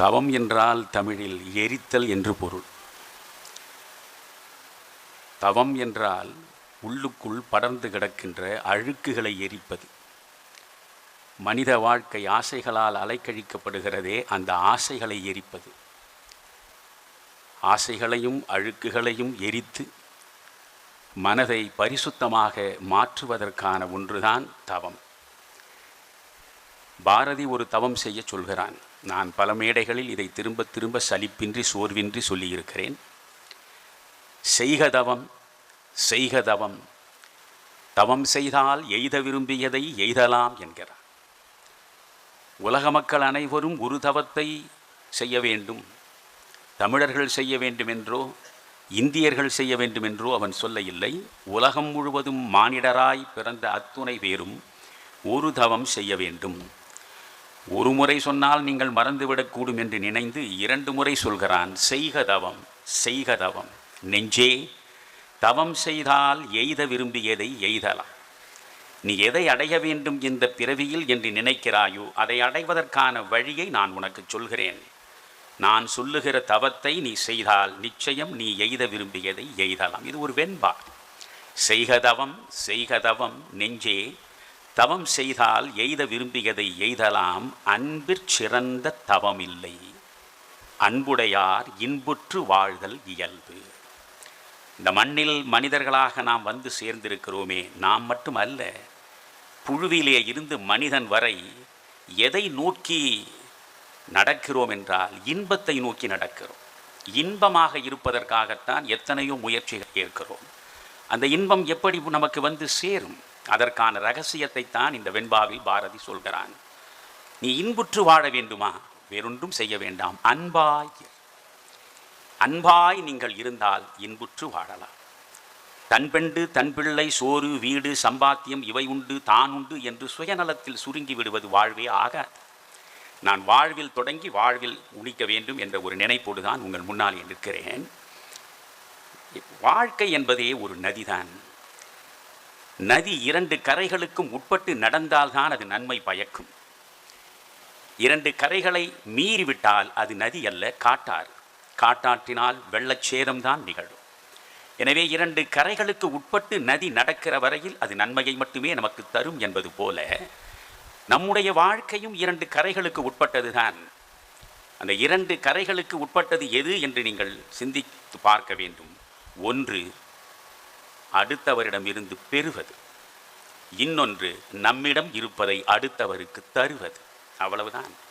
தவம் என்றால் தமிழில் எரித்தல் என்று பொருள். தவம் என்றால் உள்ளுக்குள் படர்ந்து கிடக்கின்ற அழுக்குகளை எரிப்பது. மனித வாழ்க்கை ஆசைகளால் அலைக்கழிக்கப்படுகிறதே அந்த ஆசைகளை எரிப்பது. ஆசைகளையும் அழுக்குகளையும் எரித்து மனதை பரிசுத்தமாக மாற்றுவதற்கான ஒன்றுதான் தவம். பாரதி ஒரு தவம் செய்ய சொல்கிறான். நான் பல மேடைகளில் இதை திரும்ப திரும்ப சலிப்பின்றி சோர்வின்றி சொல்லியிருக்கிறேன். செய்க தவம் செய்க தவம். தவம் செய்தால் எய்த விரும்பியதை எய்தலாம் என்கிறார் உலக மக்கள் அனைவரும் ஒரு தவத்தை செய்ய வேண்டும். தமிழர்கள் செய்ய வேண்டுமென்றோ இந்தியர்கள் செய்ய வேண்டுமென்றோ அவன் சொல்ல இல்லை உலகம் முழுவதும் மானிடராய் பிறந்த அத்துணை பேரும் ஒரு தவம் செய்ய வேண்டும். ஒரு முறை சொன்னால் நீங்கள் மறந்துவிடக்கூடும் என்று நினைந்து இரண்டு முறை சொல்கிறான் செய்க தவம் செய்க தவம். நெஞ்சே தவம் செய்தால் எய்த விரும்பியதை எய்தலாம். நீ எதை அடைய வேண்டும் இந்த பிறவியில் என்று நினைக்கிறாயோ அதை அடைவதற்கான வழியை நான் உனக்கு சொல்கிறேன். நான் சொல்லுகிற தவத்தை நீ செய்தால் நிச்சயம் நீ எய்த விரும்பியதை எய்தலாம். இது ஒரு வெண்பா. செய்க தவம் செய்க தவம் நெஞ்சே தவம் செய்தால் எய்த விரும்பியதை எய்தலாம் அன்பிற் சிறந்த தவமில்லை. அன்புடையார் இன்புற்று வாழ்தல் இயல்பு. இந்த மண்ணில் மனிதர்களாக நாம் வந்து சேர்ந்திருக்கிறோமே நாம் மட்டும் அல்ல. புழுவிலே இருந்து மனிதன் வரை எதை நோக்கி நடக்கிறோம் என்றால் இன்பத்தை நோக்கி நடக்கிறோம். இன்பமாக இருப்பதற்காகத்தான் எத்தனையோ முயற்சிகள் ஏற்கிறோம். அந்த இன்பம் எப்படி நமக்கு வந்து சேரும்? அதற்கான ரகசியத்தை தான் இந்த வெண்பாவில் பாரதி சொல்கிறான். நீ இன்புற்று வாழ வேண்டுமா? வேறொன்றும் செய்ய வேண்டாம். அன்பாய். அன்பாய் நீங்கள் இருந்தால் இன்புற்று வாழலாம். தன் பெண்டு தன் பிள்ளை சோறு வீடு சம்பாத்தியம் இவை உண்டு தான் உண்டு என்று சுயநலத்தில் சுருங்கி விடுவது வாழ்வே ஆகாது. நான் வாழ்வில் தொடங்கி வாழ்வில் முடிக்க வேண்டும் என்ற ஒரு நினைப்போடு தான் உங்கள் முன்னால் நிற்கிறேன். வாழ்க்கை என்பதே ஒரு நதிதான். நதி இரண்டு கரைகளுக்கும் உட்பட்டு நடந்தால்தான் அது நன்மை பயக்கும். இரண்டு கரைகளை மீறிவிட்டால் அது நதி அல்ல காட்டாறு. காட்டாற்றினால் வெள்ளச்சேதம்தான் நிகழும். எனவே இரண்டு கரைகளுக்கு உட்பட்டு நதி நடக்கிற வரையில் அது நன்மையை மட்டுமே நமக்கு தரும் என்பது போல நம்முடைய வாழ்க்கையும் இரண்டு கரைகளுக்கு உட்பட்டதுதான். அந்த இரண்டு கரைகளுக்கு உட்பட்டது எது என்று நீங்கள் சிந்தித்து பார்க்க வேண்டும். ஒன்று அடுத்தவரிடமிருந்து பெறுவது. இன்னொன்று நம்மிடம் இருப்பதை அடுத்தவருக்கு தருவது. அவ்வளவுதான்.